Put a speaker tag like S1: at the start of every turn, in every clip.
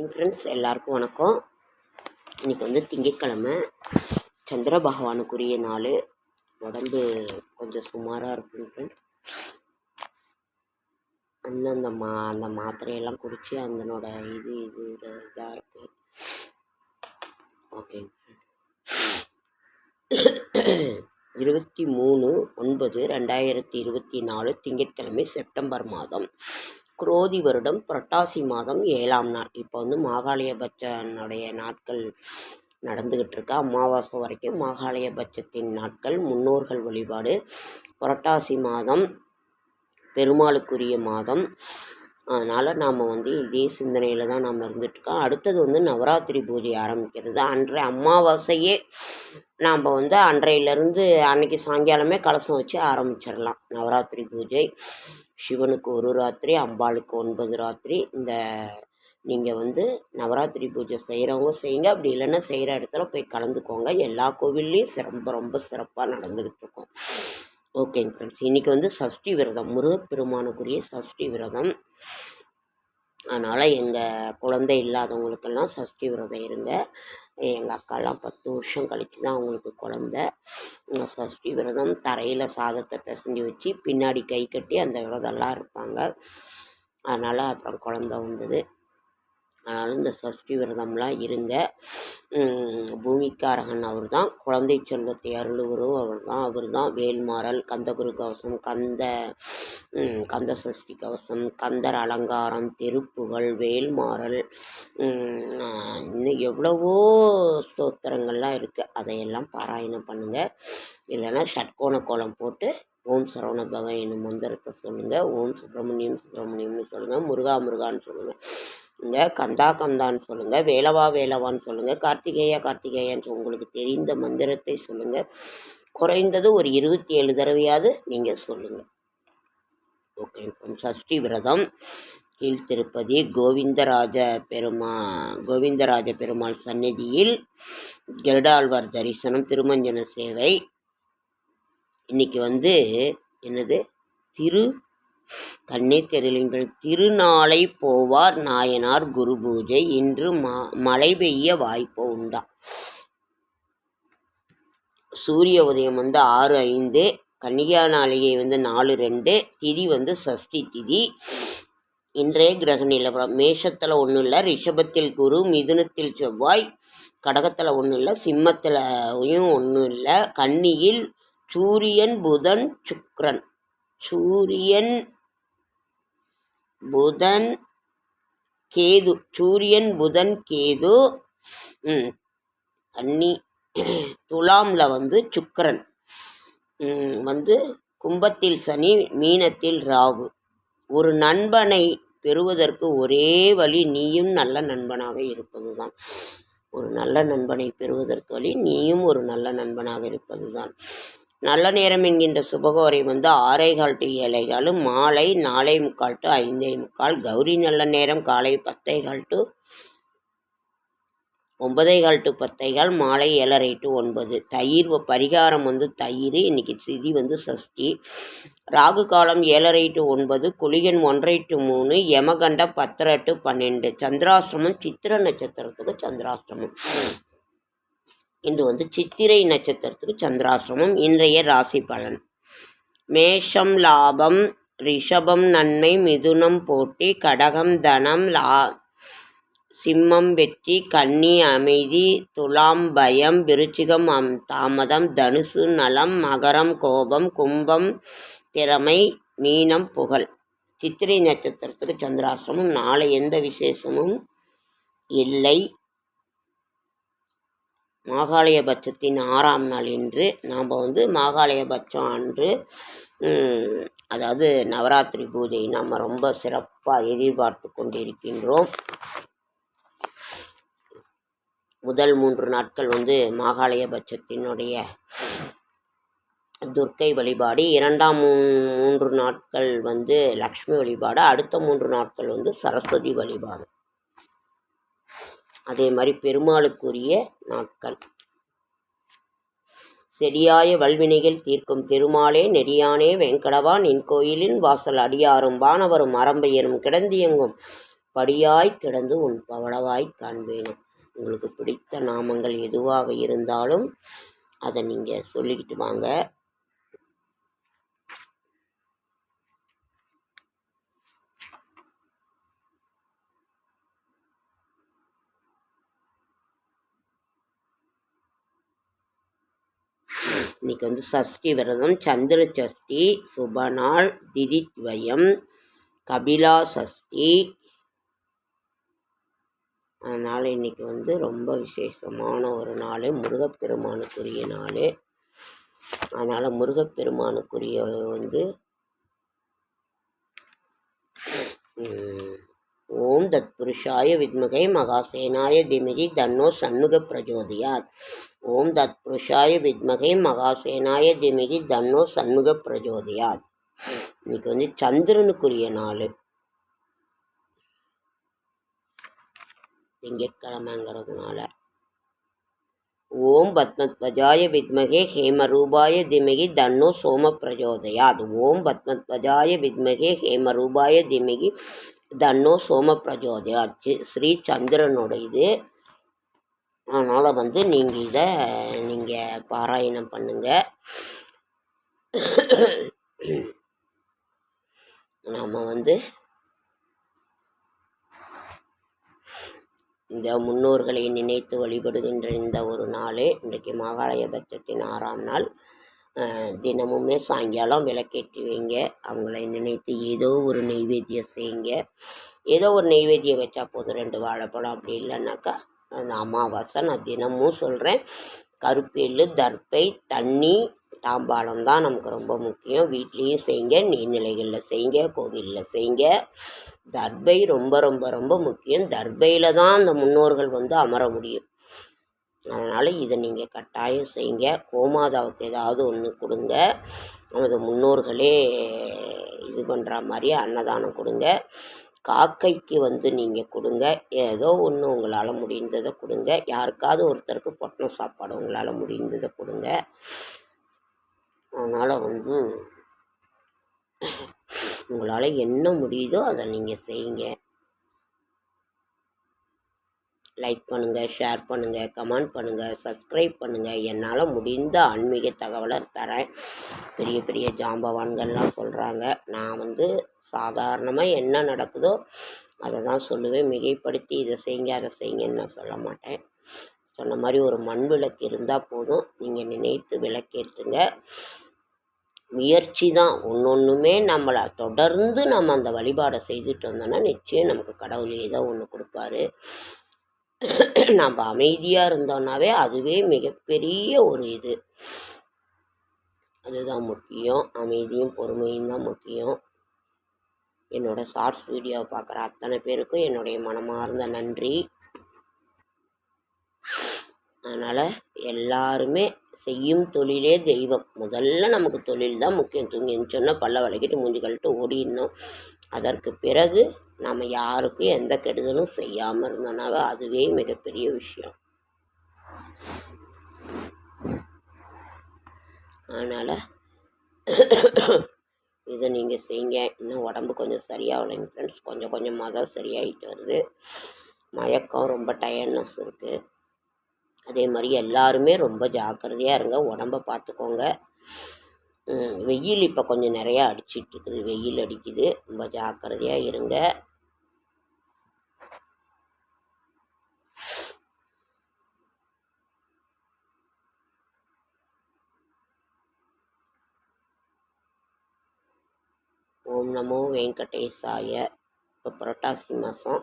S1: Morning friends எல்லாருக்கும் வணக்கம். இன்றைக்கி வந்து திங்கட்கிழமை. சந்திர பகவானுக்குரிய நாள். உடம்பு கொஞ்சம் சுமாராக இருக்குங்க ஃப்ரெண்ட்ஸ் அந்தந்த மா அந்த மாத்திரையெல்லாம் குடித்து அந்தனோட இது இது இதாக இருக்குது ஓகே இருபத்தி மூணு ஒன்பது ரெண்டாயிரத்தி இருபத்தி நாலு திங்கட்கிழமை செப்டம்பர் மாதம். குரோதி வருடம் புரட்டாசி மாதம் ஏழாம் நாள். இப்போ வந்து மாகாளயபட்சனுடைய நாட்கள் நடந்துக்கிட்டு இருக்கு. அமாவாசை வரைக்கும் மாகாளயபட்சத்தின் நாட்கள் முன்னோர்கள் வழிபாடு புரட்டாசி மாதம் பெருமாளுக்குரிய மாதம். அதனால் நாம் வந்து இதே சிந்தனையில் தான் நாம் இருந்துகிட்ருக்கோம் அடுத்தது வந்து நவராத்திரி பூஜை ஆரம்பிக்கிறது. அன்றைய அமாவாசையே நாம் வந்து அன்றையிலேருந்து அன்னைக்கு சாயங்காலமே கலசம் வச்சு ஆரம்பிச்சிடலாம். நவராத்திரி பூஜை. சிவனுக்கு ஒரு ராத்திரி அம்பாளுக்கு ஒன்பது ராத்திரி. இந்த நீங்கள் வந்து நவராத்திரி பூஜை செய்கிறவங்க செய்யுங்க. அப்படி இல்லைன்னா செய்கிற இடத்துல போய் கலந்துக்கோங்க. எல்லா கோவில்லையும் சிறப்பு ரொம்ப சிறப்பாக நடந்துக்கிட்டு இருக்கோம் ஓகேங்க ஃப்ரெண்ட்ஸ் இன்றைக்கி வந்து சஷ்டி விரதம். முருகப்பெருமானுக்குரிய சஷ்டி விரதம். அதனால் எங்கள் குழந்தை இல்லாதவங்களுக்கெல்லாம் சஷ்டி விரதம் இருங்க. எங்கள் அக்காலாம் பத்து வருஷம் கழித்து தான் அவங்களுக்கு குழந்த. சஷ்டி விரதம் தரையில் சாதத்தை பிசைஞ்சு வச்சு பின்னாடி கை கட்டி அந்த விரதம்லாம் இருப்பாங்க. அதனால் அப்புறம் குழந்த வந்தது. அதனால் இந்த சஷ்டி விரதம்லாம் இருங்க பூமிக்காரகன் அவர் தான் குழந்தை செல்வத்தை அருளுவரும் அவர் தான் அவர் தான் வேல்மாறல் கந்தகுரு கவசம் கந்த கந்த சஷ்டி கவசம் கந்தர் அலங்காரம் திருப்புகள் வேல்மாறல் இன்னும் எவ்வளவோ ஸ்தோத்திரங்கள்லாம் இருக்குது அதையெல்லாம் பாராயணம் பண்ணுங்கள் இல்லைன்னா ஷட்கோண கோலம் போட்டு ஓம் சரவண பவ என்னும் மந்திரத்தை சொல்லுங்கள் ஓம் சுப்பிரமணியம் சுப்பிரமணியம்னு சொல்லுங்கள் முருகா முருகான்னு சொல்லுங்கள் இங்கே கந்தா கந்தான்னு சொல்லுங்கள் வேலவா வேலவான்னு சொல்லுங்கள் கார்த்திகேயா கார்த்திகேயான்னு உங்களுக்கு தெரிந்த மந்திரத்தை சொல்லுங்கள் குறைந்தது ஒரு இருபத்தி ஏழு தடவையாவது நீங்கள் சொல்லுங்கள் ஓகே. சஷ்டி விரதம். கீழ்த்திருப்பதி கோவிந்தராஜ பெருமா கோவிந்தராஜ பெருமாள் சந்நிதியில் கருடாழ்வார் தரிசனம் திருமஞ்சன சேவை. இன்றைக்கி வந்து என்னது? திரு கண்ணே தெரியலைங்கள் திருநாளை போவார் நாயனார் குரு பூஜை இன்று மா மழை பெய்ய வாய்ப்பு உண்டா? சூரிய உதயம் வந்து ஆறு ஐந்து கன்னிகா நாளிகை வந்து நாலு ரெண்டு திதி வந்து சஷ்டி திதி. இன்றைய கிரக நிலவரம் மேஷத்தில் ஒன்றும் இல்லை ரிஷபத்தில் குரு மிதுனத்தில் செவ்வாய் கடகத்தில் ஒன்றும் இல்லை சிம்மத்திலையும் ஒன்றும் இல்லை கன்னியில் சூரியன் புதன் சுக்ரன். சூரியன் புதன் கேது சூரியன் புதன் கேது கன்னி துலாமில் வந்து சுக்கரன். வந்து கும்பத்தில் சனி மீனத்தில் ராகு. ஒரு நண்பனை பெறுவதற்கு ஒரே வழி நீயும் நல்ல நண்பனாக இருப்பது தான் ஒரு நல்ல நண்பனை பெறுவதற்கு வழி நீயும் ஒரு நல்ல நண்பனாக இருப்பது தான் நல்ல நேரம் என்கின்ற சுபகோரை வந்து ஆறே கால் டு ஏழை மாலை நாலே முக்கால் டு ஐந்தே முக்கால் கௌரி நல்ல நேரம் காலை பத்தே கால் டு ஒன்பதே கால் டு பத்தே கால் மாலை ஏழரை டு ஒன்பது. தயிர் பரிகாரம் வந்து தயிர் இன்றைக்கி சிதி வந்து சஷ்டி. ராகு காலம் ஏழரை டு ஒன்பது குளிகன் ஒன்றரை டு மூணு யமகண்ட பத்தரை டு பன்னெண்டு. சந்திராசிரமம் சித்திர நட்சத்திரத்துக்கு சந்திராசிரமம் இன்று வந்து சித்திரை நட்சத்திரத்துக்கு சந்திராசிரமம் இன்றைய ராசி பலன். மேஷம் லாபம் ரிஷபம் நன்மை மிதுனம் போட்டி கடகம் தனம் லா சிம்மம் வெற்றி கன்னி அமைதி துலாம் பயம் விருச்சிகம் அம் தாமதம் தனுசு நலம் மகரம் கோபம் கும்பம் திறமை மீனம் புகழ். சித்திரை நட்சத்திரத்துக்கு சந்திராசிரமம் நாளை எந்த விசேஷமும் இல்லை. மாகாளயபட்சத்தின் ஆறாம் நாள் இன்று நாம் வந்து மாகாளயபட்சம் அன்று அதாவது நவராத்திரி பூஜை நாம் ரொம்ப சிறப்பாக எதிர்பார்த்து கொண்டிருக்கின்றோம். முதல் மூன்று நாட்கள் வந்து மாகாளயபட்சத்தினுடைய துர்க்கை வழிபாடு இரண்டாம் மூன்று நாட்கள் வந்து லக்ஷ்மி வழிபாடு அடுத்த மூன்று நாட்கள் வந்து சரஸ்வதி வழிபாடு. அதே மாதிரி பெருமாளுக்குரிய நாட்கள். செடியாய வல்வினைகள் தீர்க்கும் திருமாலே நெடியானே வெங்கடவா நின் கோயிலின் வாசல் அடியாரும் வானவரும் அறம்பெயரும் கிடந்தியங்கும். படியாய் கிடந்து உன் பவளவாய் காண்பேனும் உங்களுக்கு பிடித்த நாமங்கள் எதுவாக இருந்தாலும் அதை நீங்கள் சொல்லிக்கிட்டு வாங்க. இன்னைக்கு வந்து சஷ்டி விரதம் சந்திர சஷ்டி சுபநாள் திதித்வயம் கபிலா சஷ்டி. அதனால் இன்னைக்கு வந்து ரொம்ப விசேஷமான ஒரு நாள் முருகப்பெருமானுக்குரிய நாள். அதனால் முருகப்பெருமானுக்குரிய வந்து ஓம் தத் புருஷாய வித்மகை மகாசேனாய திமிகி தன்னோ சண்முக பிரஜோதியார் ஓம் தத் புருஷாய வித்மகை மகாசேனாய திமிகி தன்னோ சண்முக பிரஜோதியாத். இன்னைக்கு வந்து சந்திரனுக்குரிய நாள். திங்கட்கிழமைங்கிறதுனால. ஓம் பத்மத்வஜாய வித்மகே ஹேமரூபாய திமிகி தன்னோ சோம பிரஜோதயாத் ஓம் பத்மத்வஜாய வித்மகே ஹேமரூபாய திமிகி தன்னோ சோம பிரஜோதயாத் ஸ்ரீ சந்திரனோட இது அதனால் வந்து நீங்கள் இதை நீங்கள் பாராயணம் பண்ணுங்கள் நாம் வந்து இந்த முன்னோர்களை நினைத்து வழிபடுகின்ற இந்த ஒரு நாள் இன்றைக்கு மகாலய பட்சத்தின் ஆறாம் நாள். தினமுமே சாயங்காலம் விளக்கேற்றி வைங்க. அவங்களை நினைத்து ஏதோ ஒரு நெய்வேத்தியம் செய்யுங்க. ஏதோ ஒரு நெய்வேத்தியம் வச்சா போதும். ரெண்டு வாழைப்பழம் அப்படி இல்லைன்னாக்கா அந்த அமாவாசை நான் தினமும் சொல்கிறேன் கருப்பெள்ளு தர்ப்பை தண்ணி தாம்பாளம் தான் நமக்கு ரொம்ப முக்கியம். வீட்லேயும் செய்யுங்க நீர்நிலைகளில் செய்யுங்க கோவிலில் செய்யுங்க. தர்பை ரொம்ப ரொம்ப ரொம்ப முக்கியம். தர்பையில் தான் அந்த முன்னோர்கள் வந்து அமர முடியும். அதனால் இதை நீங்கள் கட்டாயம் செய்யுங்க. கோமாதாவுக்கு ஏதாவது ஒன்று கொடுங்க. நமது முன்னோர்களே இது பண்ணுற மாதிரி அன்னதானம் கொடுங்க. காக்கைக்கு வந்து நீங்கள் கொடுங்க. ஏதோ ஒன்று உங்களால் முடிந்ததை கொடுங்க. யாருக்காவது ஒருத்தருக்கு பொட்டணம் சாப்பாடு உங்களால் முடிந்ததை கொடுங்க. அதனால் வந்து உங்களால் என்ன முடியுதோ அதை நீங்கள் செய்யுங்க. லைக் பண்ணுங்கள் ஷேர் பண்ணுங்கள் கமெண்ட் பண்ணுங்கள் சப்ஸ்கிரைப் பண்ணுங்கள் என்னால் முடிந்த ஆன்மீக தகவலை தரேன். பெரிய பெரிய ஜாம்பவான்கள்லாம் சொல்கிறாங்க நான் வந்து சாதாரணமாக என்ன நடக்குதோ அதை தான் சொல்லுவேன். மிகைப்படுத்தி இதை செய்யுங்க அதை செய்யுங்கன்னு நான் சொல்ல மாட்டேன். சொன்ன மாதிரி ஒரு மண் விளக்கு இருந்தால் போதும். நீங்கள் நினைத்து விளக்கேற்றுங்க முயற்சி தான். ஒன்று ஒன்றுமே நம்மளை தொடர்ந்து நம்ம அந்த வழிபாடை செய்துட்டு வந்தோம்னா நிச்சயம் நமக்கு கடவுள் ஏதோ ஒன்று கொடுப்பாரு. நம்ம அமைதியாக இருந்தோம்னாவே அதுவே மிகப்பெரிய ஒரு இது. அதுதான் முக்கியம். அமைதியும் பொறுமையும் தான் முக்கியம். என்னோட ஷார்ட்ஸ் வீடியோவை பார்க்குற அத்தனை பேருக்கும் என்னுடைய மனமார்ந்த நன்றி. அதனால் எல்லாருமே செய்யும் தொழிலே தெய்வம். முதல்ல நமக்கு தொழில் தான் முக்கியம். தூங்கி சொன்னால் பல்ல விளக்கிட்டு மூஞ்சி கழட்டு ஓடிடணும். அதற்கு பிறகு நம்ம யாருக்கும் எந்த கெடுதலும் செய்யாமல் இருந்தோன்னாவே அதுவே மிகப்பெரிய விஷயம். அதனால் இதை நீங்கள் செய்யுங்க இன்னும் உடம்பு கொஞ்சம் சரியாகலைங்க ஃப்ரெண்ட்ஸ் கொஞ்சம் கொஞ்சமாக தான் சரியாயிட்டு வருது. மயக்கம் ரொம்ப டயர்ட்னஸ் இருக்குது அதே மாதிரி எல்லாருமே ரொம்ப ஜாக்கிரதையாக இருங்க. உடம்ப பார்த்துக்கோங்க. வெயில் இப்போ கொஞ்சம் நிறையா அடிச்சிட்டு இருக்குது. வெயில் அடிக்குது. ரொம்ப ஜாக்கிரதையாக இருங்க. ஓம் நமோ வெங்கடேசாய. இப்போ புரட்டாசி மாதம்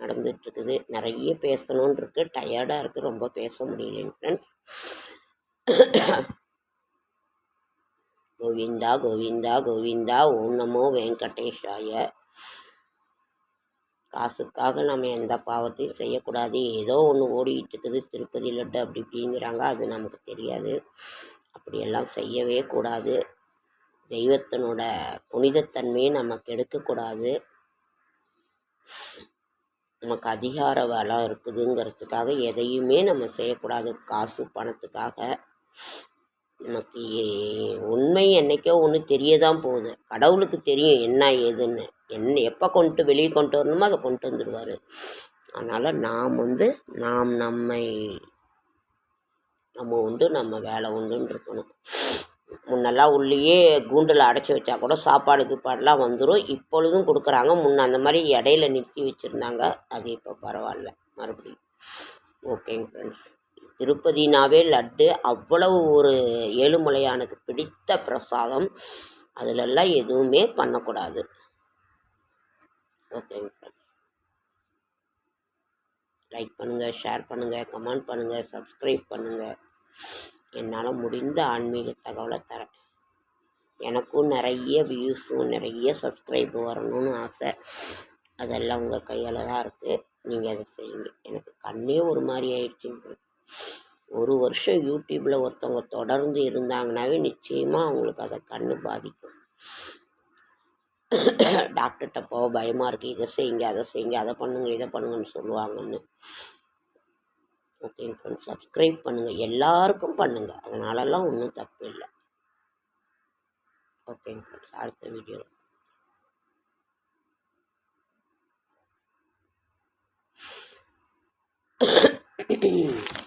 S1: நடந்துட்டுருக்குது. நிறைய பேசணுன்னு இருக்கு. டயர்டாக இருக்குது ரொம்ப பேச முடியலைங்க ஃப்ரெண்ட்ஸ் கோவிந்தா கோவிந்தா கோவிந்தா ஓம் நமோ வெங்கடேஷாய காசுக்காக நம்ம எந்த பாவத்தையும் செய்யக்கூடாது. ஏதோ ஒன்று ஓடிக்கிட்டு இருக்குது திருப்பதி லட்டு அப்படி இப்படிங்கிறாங்க. அது நமக்கு தெரியாது. அப்படியெல்லாம் செய்யவே கூடாது. தெய்வத்தினோட புனிதத்தன்மையை நம்ம கெடுக்கக்கூடாது நமக்கு அதிகார வளம் இருக்குதுங்கிறதுக்காக எதையுமே நம்ம செய்யக்கூடாது. காசு பணத்துக்காக. நமக்கு உண்மை என்னைக்கோ ஒன்று தெரிய தான் போகுது. கடவுளுக்கு தெரியும் என்ன ஏதுன்னு. என்ன எப்போ கொண்டு வெளியே கொண்டு வரணுமோ அதை கொண்டு வந்துடுவார் அதனால் நாம் வந்து நாம் நம்மை நம்ம உண்டு நம்ம வேலை உண்டுன்னு இருக்கணும். முன்னெல்லாம் உள்ளேயே கூண்டில் அடைச்சி வச்சா கூட சாப்பாடு கீப்பாடுலாம் வந்துடும் இப்பொழுதும் கொடுக்குறாங்க. முன்ன அந்த மாதிரி இடையில நிறுத்தி வச்சுருந்தாங்க. அது இப்போ பரவாயில்ல. மறுபடியும். ஓகேங்க ஃப்ரெண்ட்ஸ் திருப்பதினாவே லட்டு. அவ்வளவு ஒரு ஏழுமலையானுக்கு பிடித்த பிரசாதம். அதிலெல்லாம் எதுவுமே பண்ணக்கூடாது. ஓகேங்க ஃப்ரெண்ட்ஸ் லைக் பண்ணுங்கள் ஷேர் பண்ணுங்கள் கமெண்ட் பண்ணுங்கள் சப்ஸ்கிரைப் பண்ணுங்கள் என்னால் முடிந்த ஆன்மீக தகவலை தரேன். எனக்கும் நிறைய வியூஸும் நிறைய சப்ஸ்கிரைப் வரணும்னு ஆசை. அதெல்லாம் உங்கள் கையில் தான் இருக்குது நீங்கள் அதை செய்யுங்க. எனக்கு கண்ணே ஒரு மாதிரி ஆயிடுச்சுங்க. ஒரு வருஷம் யூடியூப்பில் ஒருத்தவங்க தொடர்ந்து இருந்தாங்கனாவே நிச்சயமாக அவங்களுக்கு அதை கண்ணு பாதிக்கும். டாக்டர்கிட்ட போக பயமாக இருக்குது இதை செய்யுங்க அதை செய்யுங்க அதை பண்ணுங்க இதை பண்ணுங்கன்னு சொல்லுவாங்கன்னு. ஓகேங்க ஃப்ரெண்ட்ஸ் சப்ஸ்கிரைப் பண்ணுங்கள் எல்லாருக்கும் பண்ணுங்கள் அதனாலலாம் ஒன்றும் தப்பு இல்லை. ஓகேங்க ஃப்ரெண்ட்ஸ் அடுத்த வீடியோ